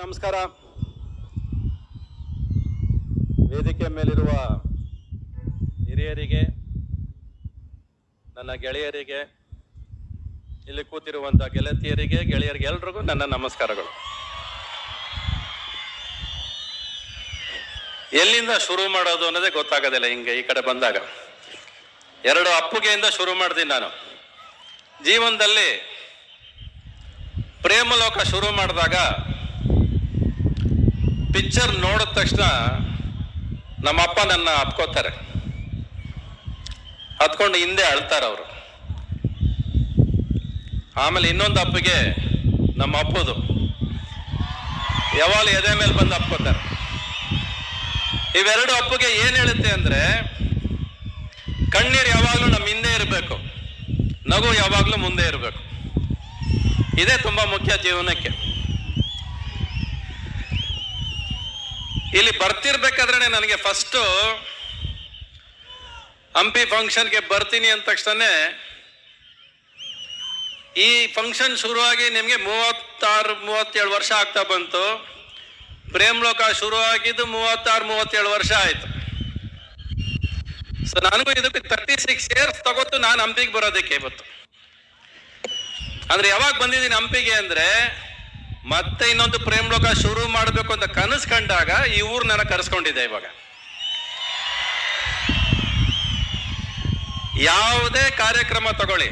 ನಮಸ್ಕಾರ. ವೇದಿಕೆ ಮೇಲಿರುವ ಹಿರಿಯರಿಗೆ, ನನ್ನ ಗೆಳೆಯರಿಗೆ, ಇಲ್ಲಿ ಕೂತಿರುವಂತ ಗೆಳತಿಯರಿಗೆ, ಗೆಳೆಯರಿಗೆ ಎಲ್ರಿಗೂ ನನ್ನ ನಮಸ್ಕಾರಗಳು. ಎಲ್ಲಿಂದ ಶುರು ಮಾಡೋದು ಅನ್ನೋದೇ ಗೊತ್ತಾಗೋದಿಲ್ಲ ಹಿಂಗೆ ಈ ಕಡೆ ಬಂದಾಗ. ಎರಡು ಅಪ್ಪುಗೆಯಿಂದ ಶುರು ಮಾಡ್ತೀನಿ ನಾನು. ಜೀವನದಲ್ಲಿ ಪ್ರೇಮಲೋಕ ಶುರು ಮಾಡಿದಾಗ ಪಿಕ್ಚರ್ ನೋಡಿದ ತಕ್ಷಣ ನಮ್ಮಪ್ಪ ನನ್ನ ಹತ್ಕೋತಾರೆ. ಹತ್ಕೊಂಡು ಹಿಂದೆ ಅಳ್ತಾರೆ ಅವರು. ಆಮೇಲೆ ಇನ್ನೊಂದು ಅಪ್ಪಿಗೆ ನಮ್ಮ ಅಪ್ಪದು. ಯಾವಾಗ ಎದೆ ಮೇಲೆ ಬಂದು ಅಪ್ಕೋತಾರೆ ಇವೆರಡು ಅಪ್ಪಗೆ ಏನು ಹೇಳುತ್ತೆ ಅಂದ್ರೆ, ಕಣ್ಣೀರು ಯಾವಾಗಲೂ ನಮ್ಮ ಹಿಂದೆ ಇರಬೇಕು. ನಗು ಯಾವಾಗಲೂ ಮುಂದೆ ಇರಬೇಕು. ಇದೇ ತುಂಬಾ ಮುಖ್ಯ ಜೀವನಕ್ಕೆ. ಇಲ್ಲಿ ಬರ್ತಿರ್ಬೇಕಾದ್ರೆ ನನಗೆ ಫಸ್ಟು ಹಂಪಿ ಫಂಕ್ಷನ್ಗೆ ಬರ್ತೀನಿ ಅಂದ ತಕ್ಷಣ ಈ ಫಂಕ್ಷನ್ ಶುರುವಾಗಿ ನಿಮಗೆ ಮೂವತ್ತಾರು, ಮೂವತ್ತೇಳು ವರ್ಷ ಆಗ್ತಾ ಬಂತು. ಪ್ರೇಮ್ಲೋಕ ಶುರುವಾಗಿದ್ದು ಮೂವತ್ತಾರು, ಮೂವತ್ತೇಳು ವರ್ಷ ಆಯ್ತು. ಸೊ ನನಗೂ ಇದಕ್ಕೆ ತರ್ಟಿ ಸಿಕ್ಸ್ ಇಯರ್ಸ್ ತಗೋತು ನಾನು ಹಂಪಿಗೆ ಬರೋದಕ್ಕೆ ಇವತ್ತು. ಅಂದ್ರೆ ಯಾವಾಗ ಬಂದಿದ್ದೀನಿ ಹಂಪಿಗೆ ಅಂದ್ರೆ ಮತ್ತೆ ಇನ್ನೊಂದು ಪ್ರೇಮ್ ಲೋಕ ಶುರು ಮಾಡಬೇಕು ಅಂತ ಕನಸು ಕಂಡಾಗ ಈ ಊರ್ ನನ್ನ ಕರೆಸ್ಕೊಂಡಿದ್ದೆ ಇವಾಗ. ಯಾವುದೇ ಕಾರ್ಯಕ್ರಮ ತಗೊಳ್ಳಿ.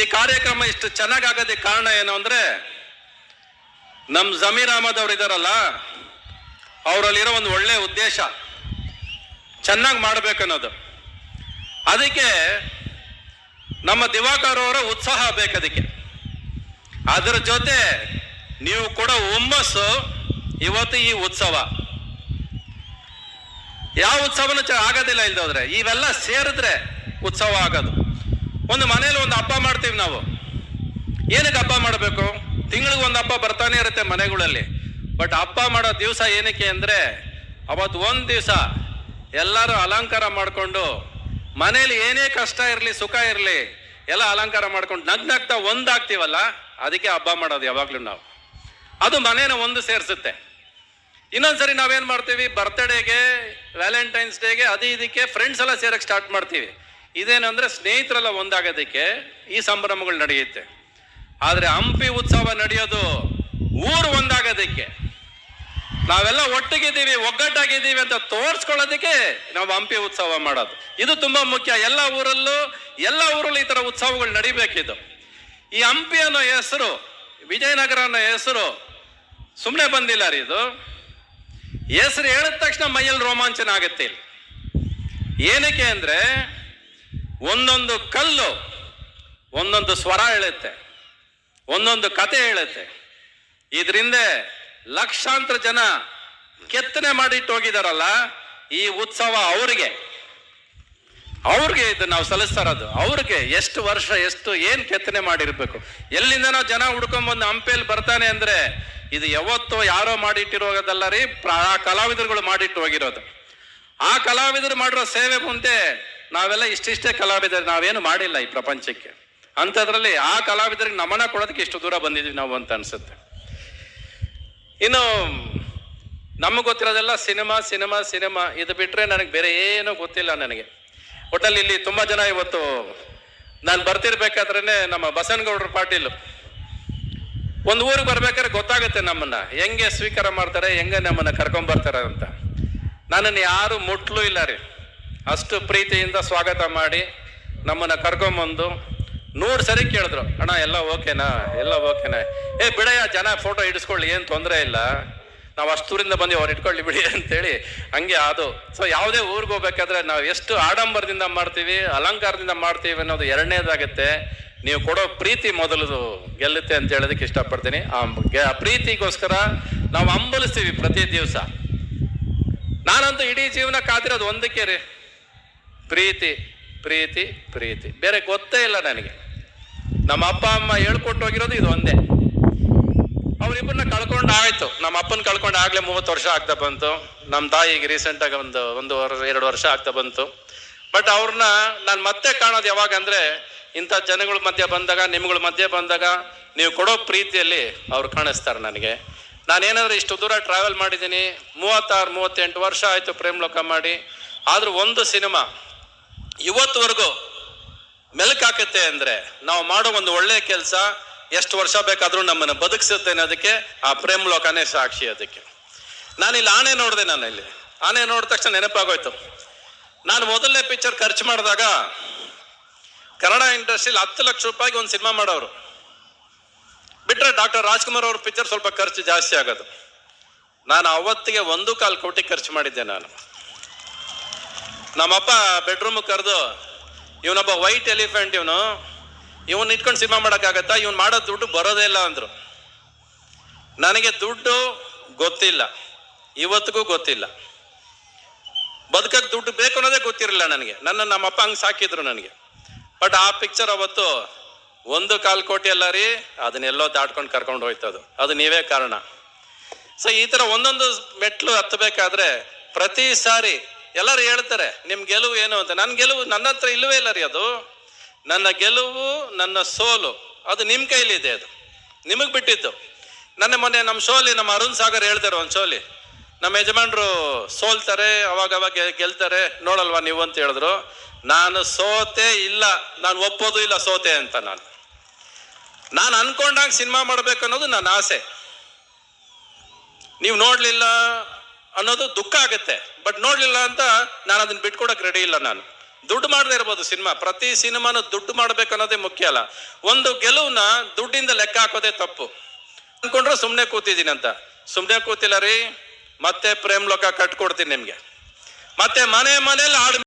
ಈ ಕಾರ್ಯಕ್ರಮ ಇಷ್ಟು ಚೆನ್ನಾಗ್ ಆಗೋದಕ್ಕೆ ಕಾರಣ ಏನು ಅಂದ್ರೆ ನಮ್ಮ ಜಮೀರ್ ಅಹಮದ್ ಅವ್ರು ಇದಾರಲ್ಲ, ಅವರಲ್ಲಿರೋ ಒಂದು ಒಳ್ಳೆ ಉದ್ದೇಶ, ಚೆನ್ನಾಗಿ ಮಾಡ್ಬೇಕನ್ನೋದು ಅದಕ್ಕೆ ನಮ್ಮ ದಿವಾಕರ್ ಅವರ ಉತ್ಸಾಹ ಬೇಕದಕ್ಕೆ. ಅದರ ಜೊತೆ ನೀವು ಕೊಡೋ ಹುಮ್ಮಸ್ಸು ಇವತ್ತು ಈ ಉತ್ಸವ. ಯಾವ ಉತ್ಸವನೂ ಆಗೋದಿಲ್ಲ ಇಲ್ದೋದ್ರೆ, ಇವೆಲ್ಲ ಸೇರಿದ್ರೆ ಉತ್ಸವ ಆಗೋದು. ಒಂದು ಮನೇಲಿ ಒಂದು ಹಬ್ಬ ಮಾಡ್ತೀವಿ ನಾವು. ಏನಕ್ಕೆ ಹಬ್ಬ ಮಾಡಬೇಕು? ತಿಂಗಳಿಗೆ ಒಂದು ಹಬ್ಬ ಬರ್ತಾನೆ ಇರುತ್ತೆ ಮನೆಗಳಲ್ಲಿ. ಬಟ್ ಹಬ್ಬ ಮಾಡೋ ದಿವಸ ಏನಕ್ಕೆ ಅಂದ್ರೆ, ಅವತ್ತು ಒಂದು ದಿವಸ ಎಲ್ಲರೂ ಅಲಂಕಾರ ಮಾಡಿಕೊಂಡು, ಮನೇಲಿ ಏನೇ ಕಷ್ಟ ಇರಲಿ, ಸುಖ ಇರಲಿ, ಎಲ್ಲ ಅಲಂಕಾರ ಮಾಡ್ಕೊಂಡು ನಗ್ನಗ್ತಾ ಒಂದಾಗ್ತೀವಲ್ಲ? ಅದಕ್ಕೆ ಹಬ್ಬ ಮಾಡೋದು ಯಾವಾಗಲೂ ನಾವು. ಅದು ಮನೇನ ಒಂದು ಸೇರಿಸುತ್ತೆ. ಇನ್ನೊಂದ್ಸರಿ ನಾವೇನು ಮಾಡ್ತೀವಿ ಬರ್ತ್ಡೇಗೆ ವ್ಯಾಲೆಂಟೈನ್ಸ್ ಡೇಗೆ ಅದು ಇದಕ್ಕೆ ಫ್ರೆಂಡ್ಸ್ ಎಲ್ಲ ಸೇರಕ್ಕೆ ಸ್ಟಾರ್ಟ್ ಮಾಡ್ತೀವಿ. ಇದೇನಂದ್ರೆ ಸ್ನೇಹಿತರೆಲ್ಲ ಒಂದಾಗೋದಕ್ಕೆ ಈ ಸಂಭ್ರಮಗಳು ನಡೆಯುತ್ತೆ. ಆದರೆ ಹಂಪಿ ಉತ್ಸವ ನಡೆಯೋದು ಊರು ಒಂದಾಗೋದಕ್ಕೆ. ನಾವೆಲ್ಲ ಒಟ್ಟಿಗಿದ್ದೀವಿ, ಒಗ್ಗಟ್ಟಾಗಿದ್ದೀವಿ ಅಂತ ತೋರಿಸ್ಕೊಳ್ಳೋದಕ್ಕೆ ನಾವು ಹಂಪಿ ಉತ್ಸವ ಮಾಡೋದು. ಇದು ತುಂಬಾ ಮುಖ್ಯ. ಎಲ್ಲ ಊರಲ್ಲೂ ಎಲ್ಲ ಊರಲ್ಲೂ ಈ ಥರ ಉತ್ಸವಗಳು ನಡಿಬೇಕಿದು. ಈ ಹಂಪಿ ಅನ್ನೋ ಹೆಸರು, ವಿಜಯನಗರ ಅನ್ನೋ ಹೆಸರು ಸುಮ್ಮನೆ ಬಂದಿಲ್ಲ ರೀ ಇದು. ಹೆಸರು ಹೇಳಿದ ತಕ್ಷಣ ಮೈಯಲ್ಲಿ ರೋಮಾಂಚನ ಆಗುತ್ತೆ ಇಲ್ಲಿ. ಏನಕ್ಕೆ ಅಂದ್ರೆ, ಒಂದೊಂದು ಕಲ್ಲು, ಒಂದೊಂದು ಸ್ವರ ಹೇಳುತ್ತೆ, ಒಂದೊಂದು ಕತೆ ಹೇಳುತ್ತೆ. ಇದರಿಂದ ಲಕ್ಷಾಂತರ ಜನ ಕೆತ್ತನೆ ಮಾಡಿಟ್ಟು ಹೋಗಿದಾರಲ್ಲ, ಈ ಉತ್ಸವ ಅವ್ರಿಗೆ. ಅವ್ರಿಗೆ ಇದು ನಾವು ಸಲ್ಲಿಸ್ತಾರದು. ಅವ್ರಿಗೆ ಎಷ್ಟು ವರ್ಷ, ಎಷ್ಟು ಏನು ಕೆತ್ತನೆ ಮಾಡಿರ್ಬೇಕು. ನಾವು ಜನ ಹುಡ್ಕೊಂಬಂದು ಹಂಪೆಯಲ್ಲಿ ಬರ್ತಾನೆ ಅಂದ್ರೆ ಇದು ಯಾವತ್ತೋ ಯಾರೋ ಮಾಡಿಟ್ಟಿರೋದಲ್ಲ ರೀ ಆ ಕಲಾವಿದರುಗಳು ಮಾಡಿಟ್ಟು ಹೋಗಿರೋದು. ಆ ಕಲಾವಿದರು ಮಾಡಿರೋ ಸೇವೆ ಮುಂದೆ ನಾವೆಲ್ಲ ಇಷ್ಟಿಷ್ಟೇ ಕಲಾವಿದರು, ನಾವೇನು ಮಾಡಿಲ್ಲ ಈ ಪ್ರಪಂಚಕ್ಕೆ. ಅಂಥದ್ರಲ್ಲಿ ಆ ಕಲಾವಿದರಿಗೆ ನಮನ ಕೊಡೋದಕ್ಕೆ ಇಷ್ಟು ದೂರ ಬಂದಿದ್ವಿ ನಾವು ಅಂತ ಅನ್ಸುತ್ತೆ. ಇನ್ನು ನಮಗೆ ಗೊತ್ತಿರೋದೆಲ್ಲ ಸಿನಿಮಾ ಸಿನಿಮಾ ಸಿನಿಮಾ, ಇದು ಬಿಟ್ಟರೆ ನನಗೆ ಬೇರೆ ಏನೂ ಗೊತ್ತಿಲ್ಲ ನನಗೆ. ಒಟ್ಟಲ್ಲಿ ಇಲ್ಲಿ ತುಂಬಾ ಜನ ಇವತ್ತು ನಾನು ಬರ್ತಿರ್ಬೇಕಾದ್ರೇನೆ ನಮ್ಮ ಬಸನಗೌಡರ ಪಾಟೀಲ್. ಒಂದು ಊರಿಗೆ ಬರ್ಬೇಕಾದ್ರೆ ಗೊತ್ತಾಗುತ್ತೆ ನಮ್ಮನ್ನ. ಹೆಂಗೆ ಸ್ವೀಕಾರ ಮಾಡ್ತಾರೆ, ಹೆಂಗೆ ನಮ್ಮನ್ನ ಕರ್ಕೊಂಡ್ ಬರ್ತಾರೆ ಅಂತ. ನನ್ನನ್ನು ಯಾರು ಮುಟ್ಲು ಇಲ್ಲ ರೀ. ಅಷ್ಟು ಪ್ರೀತಿಯಿಂದ ಸ್ವಾಗತ ಮಾಡಿ ನಮ್ಮನ್ನ ಕರ್ಕೊಂಬಂದು ನೂರು ಸರಿ ಕೇಳಿದ್ರು, ಅಣ್ಣ, ಎಲ್ಲ ಓಕೆನಾ? ಎಲ್ಲ ಓಕೆನಾ? ಏ, ಬಿಡಯ್ಯ, ಜನ ಫೋಟೋ ಇಡಿಸ್ಕೊಳ್ಳಿ ಏನು ತೊಂದರೆ ಇಲ್ಲ. ನಾವು ಅಷ್ಟೂರಿಂದ ಬಂದು ಅವ್ರು ಇಟ್ಕೊಳ್ಳಿ ಬಿಡಿ ಅಂತೇಳಿ. ಹಂಗೆ ಅದು. ಸೊ ಯಾವುದೇ ಊರಿಗೆ ಹೋಗ್ಬೇಕಾದ್ರೆ ನಾವು ಎಷ್ಟು ಆಡಂಬರದಿಂದ ಮಾಡ್ತೀವಿ, ಅಲಂಕಾರದಿಂದ ಮಾಡ್ತೀವಿ ಅನ್ನೋದು ಎರಡನೇದಾಗುತ್ತೆ. ನೀವು ಕೊಡೋ ಪ್ರೀತಿ ಮೊದಲು ಗೆಲ್ಲುತ್ತೆ ಅಂತ ಹೇಳೋದಕ್ಕೆ ಇಷ್ಟಪಡ್ತೀನಿ. ಆ ಪ್ರೀತಿಗೋಸ್ಕರ ನಾವು ಹಂಬಲಿಸ್ತೀವಿ ಪ್ರತಿ ದಿವಸ. ನಾನಂತೂ ಇಡೀ ಜೀವನ ಕಾದಿರೋದು ಒಂದಕ್ಕೆ ರೀ. ಪ್ರೀತಿ ಪ್ರೀತಿ ಪ್ರೀತಿ. ಬೇರೆ ಗೊತ್ತೇ ಇಲ್ಲ ನನಗೆ. ನಮ್ಮ ಅಪ್ಪ, ಅಮ್ಮ ಹೇಳ್ಕೊಟ್ಟು ಹೋಗಿರೋದು ಇದು ಒಂದೇ. ಕಳ್ಕೊಂಡು ಆಯ್ತು. ನಮ್ಮ ಅಪ್ಪನ ಕಳ್ಕೊಂಡು ಆಗ್ಲೇ ಮೂವತ್ತು ವರ್ಷ ಆಗ್ತಾ ಬಂತು. ನಮ್ಮ ತಾಯಿಗೆ ರೀಸೆಂಟ್ ಆಗಿ ಒಂದು ಒಂದು ಎರಡು ವರ್ಷ ಆಗ್ತಾ ಬಂತು. ಬಟ್ ಅವ್ರನ್ನ ನಾನು ಮತ್ತೆ ಕಾಣೋದು ಯಾವಾಗ ಅಂದ್ರೆ, ಇಂಥ ಜನಗಳ ಮಧ್ಯೆ ಬಂದಾಗ, ನಿಮ್ಗಳ ಮಧ್ಯೆ ಬಂದಾಗ, ನೀವು ಕೊಡೋ ಪ್ರೀತಿಯಲ್ಲಿ ಅವ್ರು ಕಾಣಿಸ್ತಾರೆ ನನಗೆ. ನಾನೇನಾದ್ರೂ ಇಷ್ಟು ದೂರ ಟ್ರಾವೆಲ್ ಮಾಡಿದ್ದೀನಿ, ಮೂವತ್ತಾರು, ಮೂವತ್ತೆಂಟು ವರ್ಷ ಆಯಿತು ಪ್ರೇಮ್ ಲೋಕ ಮಾಡಿ. ಆದರೂ ಒಂದು ಸಿನಿಮಾ ಇವತ್ತುವರೆಗೂ ಮೆಲುಕಾಕತ್ತೆ ಅಂದ್ರೆ, ನಾವು ಮಾಡೋ ಒಂದು ಒಳ್ಳೆಯ ಕೆಲಸ ಎಷ್ಟು ವರ್ಷ ಬೇಕಾದರೂ ನಮ್ಮನ್ನು ಬದುಕಿಸುತ್ತೇನೆ ಅದಕ್ಕೆ, ಆ ಪ್ರೇಮ್ ಲೋಕನೇ ಸಾಕ್ಷಿ ಅದಕ್ಕೆ. ನಾನಿಲ್ಲಿ ಆನೆ ನೋಡಿದೆ ನಾನು ಇಲ್ಲಿ ಆನೆ ನೋಡಿದ ತಕ್ಷಣ ನೆನಪಾಗೋಯ್ತು. ನಾನು ಮೊದಲನೇ ಪಿಕ್ಚರ್ ಖರ್ಚು ಮಾಡಿದಾಗ ಕನ್ನಡ ಇಂಡಸ್ಟ್ರಿಲಿ ಹತ್ತು ಲಕ್ಷ ರೂಪಾಯಿಗೆ ಒಂದು ಸಿನಿಮಾ ಮಾಡೋರು. ಬಿಟ್ರೆ ಡಾಕ್ಟರ್ ರಾಜ್ಕುಮಾರ್ ಅವ್ರ ಪಿಕ್ಚರ್ ಸ್ವಲ್ಪ ಖರ್ಚು ಜಾಸ್ತಿ ಆಗೋದು. ನಾನು ಅವತ್ತಿಗೆ ಒಂದು ಕಾಲು ಕೋಟಿ ಖರ್ಚು ಮಾಡಿದ್ದೆ ನಾನು. ನಮ್ಮಪ್ಪ ಬೆಡ್ರೂಮ್ ಕರೆದು, ಇವನೊಬ್ಬ ವೈಟ್ ಎಲಿಫೆಂಟ್ ಇವನು. ಇವನ್ ಇಟ್ಕೊಂಡು ಸಿನಿಮಾ ಮಾಡೋಕ್ಕಾಗತ್ತಾ? ಇವನ್ ಮಾಡೋ ದುಡ್ಡು ಬರೋದೇ ಇಲ್ಲ ಅಂದ್ರು. ನನಗೆ ದುಡ್ಡು ಗೊತ್ತಿಲ್ಲ. ಇವತ್ತಿಗೂ ಗೊತ್ತಿಲ್ಲ. ಬದುಕಕ್ಕೆ ದುಡ್ಡು ಬೇಕು ಅನ್ನೋದೇ ಗೊತ್ತಿರಲಿಲ್ಲ ನನಗೆ. ನನ್ನ ನಮ್ಮಪ್ಪ ಹಂಗೆ ಸಾಕಿದ್ರು ನನಗೆ. ಬಟ್ ಆ ಪಿಕ್ಚರ್ ಅವತ್ತು ಒಂದು ಕಾಲು ಕೋಟಿ ಅಲ್ಲ ರೀ, ಅದನ್ನೆಲ್ಲೋ ದಾಟ್ಕೊಂಡು ಕರ್ಕೊಂಡು ಹೋಯ್ತದು. ಅದು ನೀವೇ ಕಾರಣ. ಸೊ ಈ ಥರ ಒಂದೊಂದು ಮೆಟ್ಲು ಹತ್ತಬೇಕಾದ್ರೆ ಪ್ರತಿ ಸಾರಿ ಎಲ್ಲರೂ ಹೇಳ್ತಾರೆ ನಿಮ್ಮ ಗೆಲುವು ಏನು? ಅಂತ. ನನ್ನ ಗೆಲುವು ನನ್ನ ಹತ್ರ ಇಲ್ಲವೇ ಇಲ್ಲ ರೀ ಅದು. ನನ್ನ ಗೆಲುವು, ನನ್ನ ಸೋಲು, ಅದು ನಿಮ್ಮ ಕೈಲಿದೆ ಅದು. ನಿಮಗೆ ಬಿಟ್ಟಿದ್ದು. ನನ್ನ ಮೊನ್ನೆ ನಮ್ಮ ಶೋಲಿ ನಮ್ಮ ಅರುಣ್ ಸಾಗರ್ ಹೇಳ್ತಾರೆ ಒಂದು ಶೋಲಿ. ನಮ್ಮ ಯಜಮಾನ್ರು ಸೋಲ್ತಾರೆ ಅವಾಗ ಅವಾಗ ಗೆಲ್ತಾರೆ, ನೋಡಲ್ವಾ ನೀವು ಅಂತ ಹೇಳಿದ್ರು. ನಾನು ಸೋತೆ ಇಲ್ಲ, ನಾನು ಒಪ್ಪೋದು ಇಲ್ಲ ಸೋತೆ ಅಂತ ನಾನು. ನಾನು ಅನ್ಕೊಂಡಾಗ ಸಿನಿಮಾ ಮಾಡ್ಬೇಕು ಅನ್ನೋದು ನನ್ನ ಆಸೆ. ನೀವು ನೋಡಲಿಲ್ಲ ಅನ್ನೋದು ದುಃಖ ಆಗುತ್ತೆ. ಬಟ್ ನೋಡಲಿಲ್ಲ ಅಂತ ನಾನು ಅದನ್ನ ಬಿಟ್ಕೊಡಕ್ಕೆ ರೆಡಿ ಇಲ್ಲ ನಾನು. ದುಡ್ಡು ಮಾಡದೇ ಇರ್ಬೋದು ಸಿನಿಮಾ. ಪ್ರತಿ ಸಿನಿಮಾನು ದುಡ್ಡು ಮಾಡ್ಬೇಕು ಅನ್ನೋದೇ ಮುಖ್ಯ ಅಲ್ಲ. ಒಂದು ಗೆಲುವನ್ನ ದುಡ್ಡಿಂದ ಲೆಕ್ಕ ಹಾಕೋದೇ ತಪ್ಪು. ಅನ್ಕೊಂಡ್ರೆ ಸುಮ್ಮನೆ ಕೂತಿದ್ದೀನಿ ಅಂತ. ಸುಮ್ಮನೆ ಕೂತಿಲ್ಲ ರೀ, ಮತ್ತೆ ಪ್ರೇಮ್ ಲೋಕ ಕಟ್ಕೊಡ್ತೀನಿ ನಿಮ್ಗೆ. ಮತ್ತೆ ಮನೆ ಮನೇಲಿ ಆಡ್